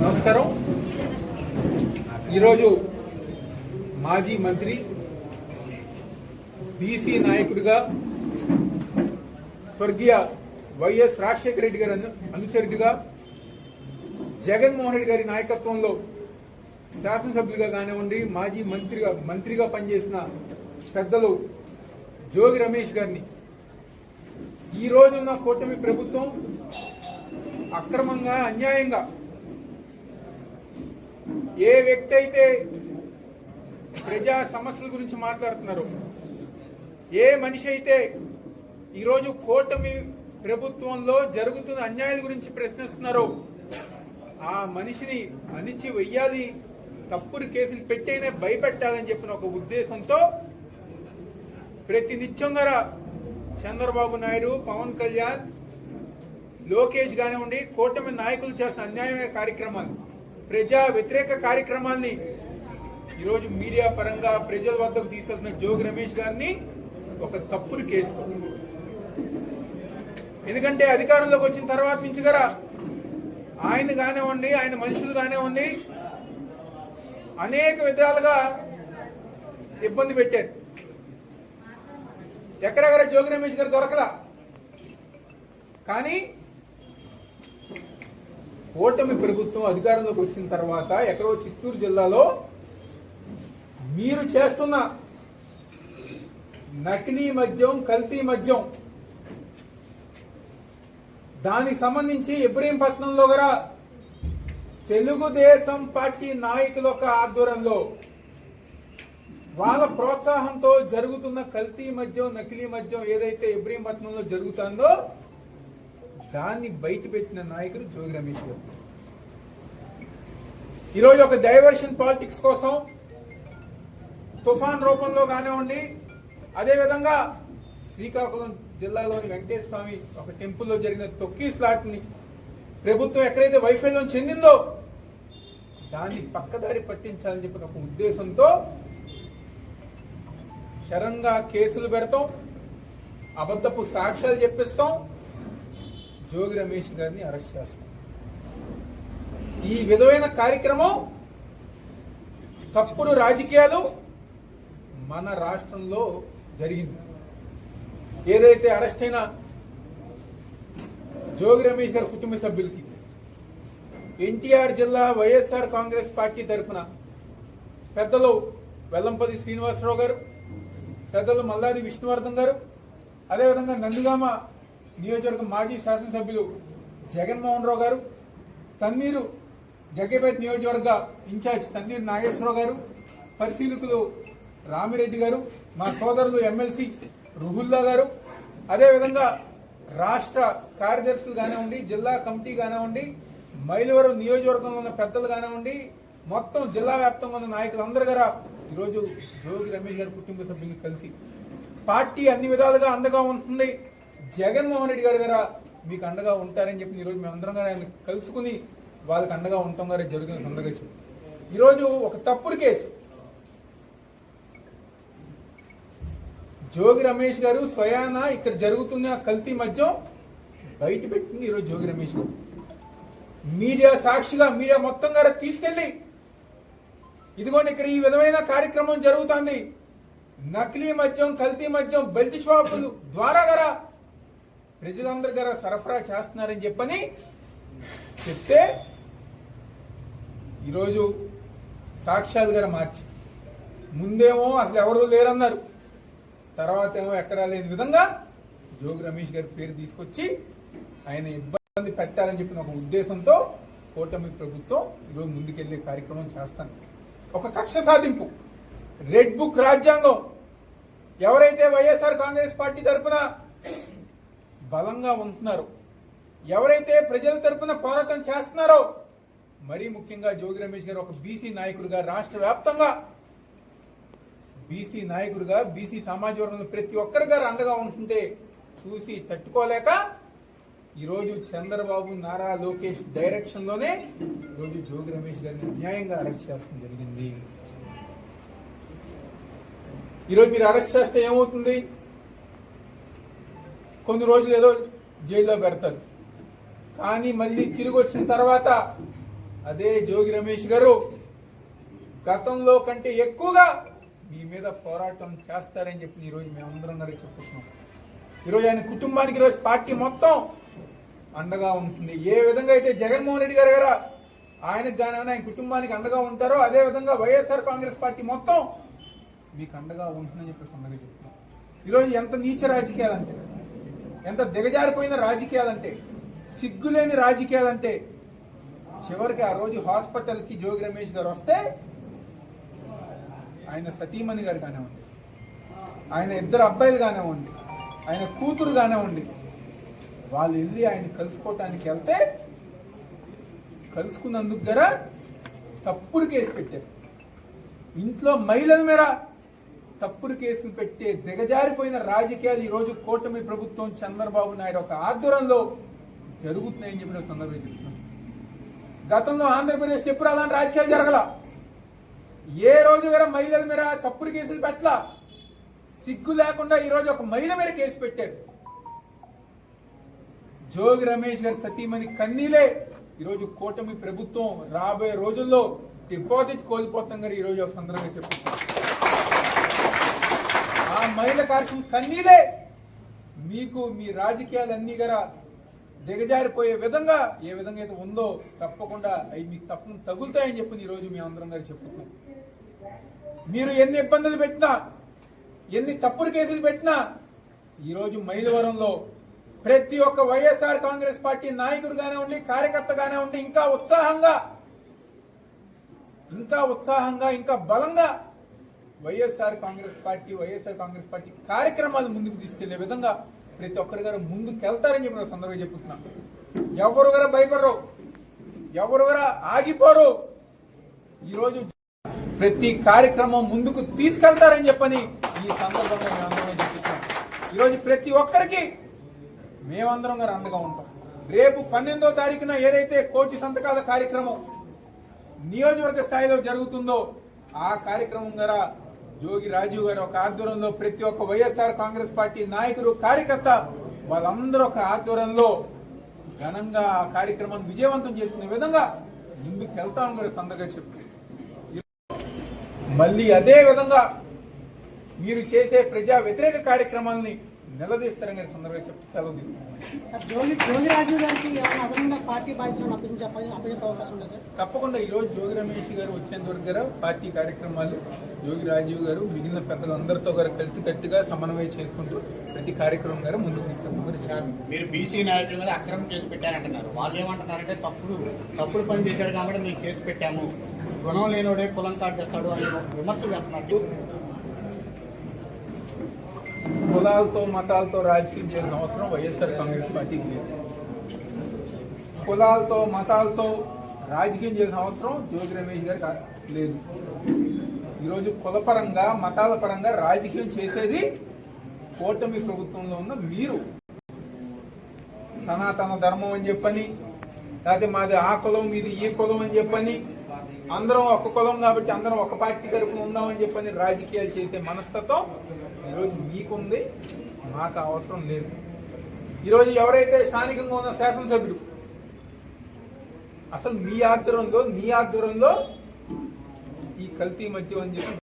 నమస్కారం. ఈరోజు మాజీ మంత్రి బీసీ నాయకుడిగా స్వర్గీయ వైఎస్ రాజశేఖర రెడ్డి గారి అను- అనుచరుడిగా జగన్మోహన్ రెడ్డి గారి నాయకత్వంలో శాసనసభ్యులుగా కానివ్వండి మాజీ మంత్రిగా మంత్రిగా పనిచేసిన పెద్దలు జోగి రమేష్ గారిని. ఈ రోజున్న కూటమి ప్రభుత్వం అక్రమంగా అన్యాయంగా ఏ వ్యక్తి అయితే ప్రజా సమస్యల గురించి మాట్లాడుతున్నారో ఏ మనిషి అయితే ఈరోజు కూటమి ప్రభుత్వంలో జరుగుతున్న అన్యాయాల గురించి ప్రశ్నిస్తున్నారో ఆ మనిషిని అణిచి వెయ్యాలి తప్పుడు కేసులు పెట్టైనా భయపెట్టాలని చెప్పిన ఒక ఉద్దేశంతో ప్రతి నిత్యం ధర చంద్రబాబు నాయుడు పవన్ కళ్యాణ్ లోకేష్ కానివ్వండి కూటమి నాయకులు చేసిన అన్యాయమైన కార్యక్రమాలు. ప్రజా వ్యతిరేక కార్యక్రమాల్ని ఈరోజు మీడియా పరంగా ప్రజల వద్దకు తీసుకొచ్చిన జోగి రమేష్ గారిని ఒక తప్పుడు కేసుతో. ఎందుకంటే అధికారంలోకి వచ్చిన తర్వాత నుంచి గల ఆయన కానివ్వండి ఆయన మనుషులు కానివ్వండి అనేక విధాలుగా ఇబ్బంది పెట్టారు. ఎక్కడెక్కడ జోగి రమేష్ గారు దొరకలా? కానీ కూటమి ప్రభుత్వం అధికారంలోకి వచ్చిన తర్వాత ఎక్కడో చిత్తూరు జిల్లాలో మీరు చేస్తున్న నకిలీ మద్యం కల్తీ మద్యం దానికి సంబంధించి ఇబ్రహీంపట్నంలో కూడా తెలుగుదేశం పార్టీ నాయకుల యొక్క ఆధ్వర్యంలో వాళ్ళ ప్రోత్సాహంతో జరుగుతున్న కల్తీ మద్యం నకిలీ మద్యం ఏదైతే ఇబ్రహీంపట్నంలో జరుగుతుందో దాన్ని బయట పెట్టిన నాయకుడు జోగి రమేష్ గారు. ఈరోజు ఒక డైవర్షన్ పాలిటిక్స్ కోసం తుఫాన్ రూపంలో కానివ్వండి అదేవిధంగా శ్రీకాకుళం జిల్లాలోని వెంకటేశ్వర స్వామి ఒక టెంపుల్లో జరిగిన తొక్కి స్లాట్ని ప్రభుత్వం ఎక్కడైతే వైఫల్యం చెందిందో దాన్ని పక్కదారి పట్టించాలని చెప్పిన ఒక ఉద్దేశంతో శరంగా కేసులు పెడతాం అబద్ధపు సాక్ష్యాలు చెప్పిస్తాం జోగి రమేష్ గారిని అరెస్ట్ చేస్తాం. ఈ విధమైన కార్యక్రమం తప్పుడు రాజకీయాలు మన రాష్ట్రంలో జరిగింది. ఏదైతే అరెస్ట్ అయిన జోగి రమేష్ గారి కుటుంబ సభ్యులకి ఎన్టీఆర్ జిల్లా వైఎస్ఆర్ కాంగ్రెస్ పార్టీ తరఫున పెద్దలు వెల్లంపల్లి శ్రీనివాసరావు గారు పెద్దలు మల్లాది విష్ణువర్ధన్ గారు అదేవిధంగా నందిగామ నియోజకవర్గ మాజీ శాసనసభ్యులు జగన్మోహన్ రావు గారు తన్నీరు జగ్గపేట నియోజకవర్గ ఇన్ఛార్జ్ తన్నీరు నాగేశ్వరరావు గారు పరిశీలకులు రామిరెడ్డి గారు మా సోదరులు ఎమ్మెల్సీ రుహుల్లా గారు. అదేవిధంగా రాష్ట్ర కార్యదర్శులు కానివ్వండి జిల్లా కమిటీ కానివ్వండి మైలవరం నియోజకవర్గంలో ఉన్న పెద్దలు కానివ్వండి మొత్తం జిల్లా వ్యాప్తంగా ఉన్న నాయకులందరూ గారా ఈరోజు జోగి రమేష్ గారి కుటుంబ సభ్యులు కలిసి పార్టీ అన్ని విధాలుగా అండగా ఉంటుంది. జగన్మోహన్ రెడ్డి గారు గారా మీకు అండగా ఉంటారని చెప్పి ఈరోజు మేమందరం గారు ఆయన కలుసుకుని వాళ్ళకి అండగా ఉంటాం గారే జరుగుతున్న సందర్భం ఈరోజు ఒక తప్పుడు కేసు. జోగి రమేష్ గారు స్వయాన ఇక్కడ జరుగుతున్న కల్తీ మద్యం బయట పెట్టింది ఈరోజు జోగి రమేష్ గారు. మీడియా సాక్షిగా మీడియా మొత్తం గారు తీసుకెళ్ళి ఇదిగోండి ఇక్కడ ఈ విధమైన కార్యక్రమం జరుగుతుంది. నకిలీ మద్యం కల్తీ మద్యం బెల్ట్ షాపులు ద్వారా గరా ప్రజలందరి గారా సరఫరా చేస్తున్నారని చెప్పని చెప్తే ఈరోజు సాక్ష్యాలు గారు మార్చి. ముందేమో అసలు ఎవరు లేరన్నారు. తర్వాత ఏమో ఎక్కడా లేని విధంగా జోగి రమేష్ గారి పేరు తీసుకొచ్చి ఆయన ఇబ్బంది పెట్టాలని చెప్పిన ఒక ఉద్దేశంతో కూటమి ప్రభుత్వం ఈరోజు ముందుకెళ్ళే కార్యక్రమం చేస్తాను. ఒక కక్ష సాధింపు. రెడ్ బుక్ రాజ్యాంగం. ఎవరైతే వైఎస్ఆర్ కాంగ్రెస్ పార్టీ తరఫున బలంగా ఉంటున్నారు. ఎవరైతే ప్రజల తరపున పోరాటం చేస్తున్నారో మరీ ముఖ్యంగా జోగి రమేష్ గారు ఒక బీసీ నాయకుడిగా రాష్ట్ర వ్యాప్తంగా బీసీ నాయకుడిగా బీసీ సమాజ వర్గంలో ప్రతి ఒక్కరి గారు అండగా ఉంటుంటే చూసి తట్టుకోలేక ఈరోజు చంద్రబాబు నారా లోకేష్ డైరెక్షన్లోనే ఈరోజు జోగి రమేష్ గారిని న్యాయంగా అరెస్ట్ చేస్తడం జరిగింది. ఈరోజు మీరు అరెస్ట్ చేస్తే ఏమవుతుంది? కొన్ని రోజులు ఏదో జైల్లో పెడతారు. కానీ మళ్ళీ తిరిగి వచ్చిన తర్వాత అదే జోగి రమేష్ గారు గతంలో కంటే ఎక్కువగా మీ మీద పోరాటం చేస్తారని చెప్పి ఈరోజు మేమందరం గారికి చెప్పుకుంటున్నాం. ఈరోజు ఆయన కుటుంబానికి ఈరోజు పార్టీ మొత్తం అండగా ఉంటుంది. ఏ విధంగా అయితే జగన్మోహన్ రెడ్డి గారు గారు ఆయనకు కానీ ఆయన కుటుంబానికి అండగా ఉంటారో అదే విధంగా వైఎస్ఆర్ కాంగ్రెస్ పార్టీ మొత్తం మీకు అండగా ఉంటుందని చెప్పి సందర్భంగా చెప్తున్నాం. ఈరోజు ఎంత నీచ రాజకీయాలంటే ఎంత దిగజారిపోయిన రాజకీయాలంటే సిగ్గులేని రాజకీయాలంటే చివరికి ఆ రోజు హాస్పిటల్కి జోగి రమేష్ గారు వస్తే ఆయన సతీమణి గారు కానివ్వండి ఆయన ఇద్దరు అబ్బాయిలు కానివ్వండి ఆయన కూతురు కానివ్వండి వాళ్ళు వెళ్ళి ఆయన కలుసుకోవటానికి వెళ్తే కలుసుకున్నందుకు గర తప్పుడు కేసు పెట్టారు. ఇంట్లో మహిళల మేర తప్పుడు కేసులు పెట్టే దిగజారిపోయిన రాజకీయాలు ఈరోజు కూటమి ప్రభుత్వం చంద్రబాబు నాయుడు ఒక ఆధ్వర్యంలో జరుగుతున్నాయని చెప్పిన సందర్భం చెప్తున్నాం గతంలో ఆంధ్రప్రదేశ్ ఎప్పుడు అలాంటి రాజకీయాలు జరగల? ఏ రోజు గారు మహిళల మీద తప్పుడు కేసులు పెట్టలా? సిగ్గు లేకుండా ఈరోజు ఒక మహిళ మీద కేసు పెట్టాడు. జోగి రమేష్ గారి సతీమణి కన్నీలే ఈరోజు కూటమి ప్రభుత్వం రాబోయే రోజుల్లో డిపాజిట్ కోల్పోతాం గారు ఈరోజు ఒక సందర్భంగా చెప్తున్నాం మహిళ కార్యక్రమం కన్నీలే మీకు మీ రాజకీయాలన్నీ గరా దిగజారిపోయే విధంగా ఏ విధంగా అయితే ఉందో తప్పకుండా అవి మీకు తప్పకుండా తగులుతాయని చెప్పి ఈరోజు మేము అందరం గారు చెప్పుకున్నాం మీరు ఎన్ని ఇబ్బందులు పెట్టినా ఎన్ని తప్పుడు కేసులు పెట్టినా ఈరోజు మైలవరంలో ప్రతి ఒక్క వైఎస్ఆర్ కాంగ్రెస్ పార్టీ నాయకుడుగానే ఉండి కార్యకర్తగానే ఉండి ఇంకా ఉత్సాహంగా ఇంకా ఉత్సాహంగా ఇంకా బలంగా YSR Congress party YSR Congress party కార్యక్రమాలు ముందుకు తీసుకెళ్ళే విధంగా ప్రతి ఒక్కరి గారు ముందుకు వెళ్తారని చెప్పిన సందర్భంగా చెప్తున్నా ఎవరు గారు భయపడరు. ఎవరు గారు ఆగిపోరు. ఈరోజు ప్రతి కార్యక్రమం ముందుకు తీసుకెళ్తారని చెప్పని ఈ సందర్భంగా మేము అందరం చెప్తున్నాం. ఈరోజు ప్రతి ఒక్కరికి మేమందరం గారు అండగా ఉంటాం. రేపు పన్నెండో తారీఖున ఏదైతే కోటి సంతకాల కార్యక్రమం నియోజకవర్గ స్థాయిలో జరుగుతుందో ఆ కార్యక్రమం ద్వారా జోగి రాజీవ్ గారు ఒక ఆధ్వర్యంలో ప్రతి ఒక్క వైఎస్ఆర్ కాంగ్రెస్ పార్టీ నాయకులు కార్యకర్త వాళ్ళందరూ ఒక ఆధ్వర్యంలో ఘనంగా ఆ కార్యక్రమాన్ని విజయవంతం చేసుకునే విధంగా ముందుకు వెళ్తామని కూడా సందగా చెప్తుంది మళ్ళీ అదే విధంగా మీరు చేసే ప్రజా వ్యతిరేక కార్యక్రమాన్ని నిలదీస్తారని సందర్భంగా చెప్తూ సెలవు సార్ తప్పకుండా ఈ రోజు జోగి రమేష్ గారు వచ్చేంత వరకు గారు పార్టీ కార్యక్రమాలు జోగి రాజీవ్ గారు మిగిలిన పెద్దలు అందరితో గారు కలిసి కట్టుగా సమన్వయం చేసుకుంటూ ప్రతి కార్యక్రమం గారు ముందుకు తీసుకెళ్తాం మీరు బీసీ నాయకుల మీద అక్రమం కేసు పెట్టారంటున్నారు. వాళ్ళు ఏమంటున్నారంటే తప్పుడు తప్పుడు పని చేశాడు కాబట్టి మేము కేసు పెట్టాము. గుణం లేనోడే కులం కాటేస్తాడు అని విమర్శలు చేస్తున్నట్టు కులాలతో మతాలతో రాజకీయం చేయాల్సిన అవసరం వైఎస్ఆర్ కాంగ్రెస్ పార్టీకి లేదు. కులాలతో మతాలతో రాజకీయం చేయాల్సిన అవసరం జ్యోతి రమేష్ గారికి లేదు. ఈరోజు కులపరంగా మతాల పరంగా రాజకీయం చేసేది కూటమి ప్రభుత్వంలో ఉన్న మీరు. సనాతన ధర్మం అని చెప్పని లేకపోతే మాది ఆ కులం మీది ఈ కులం అని చెప్పని అందరం ఒక కులం కాబట్టి అందరం ఒక పార్టీ తరఫున ఉందామని చెప్పని రాజకీయాలు చేసే మనస్తత్వం ఈరోజు మీకుంది మాకు అవసరం లేదు. ఈరోజు ఎవరైతే స్థానికంగా ఉన్న శాసనసభ్యుడు అసలు మీ ఆధ్వర్యంలో నీ ఆధ్వర్యంలో ఈ కల్తీ మద్యం అని చెప్పి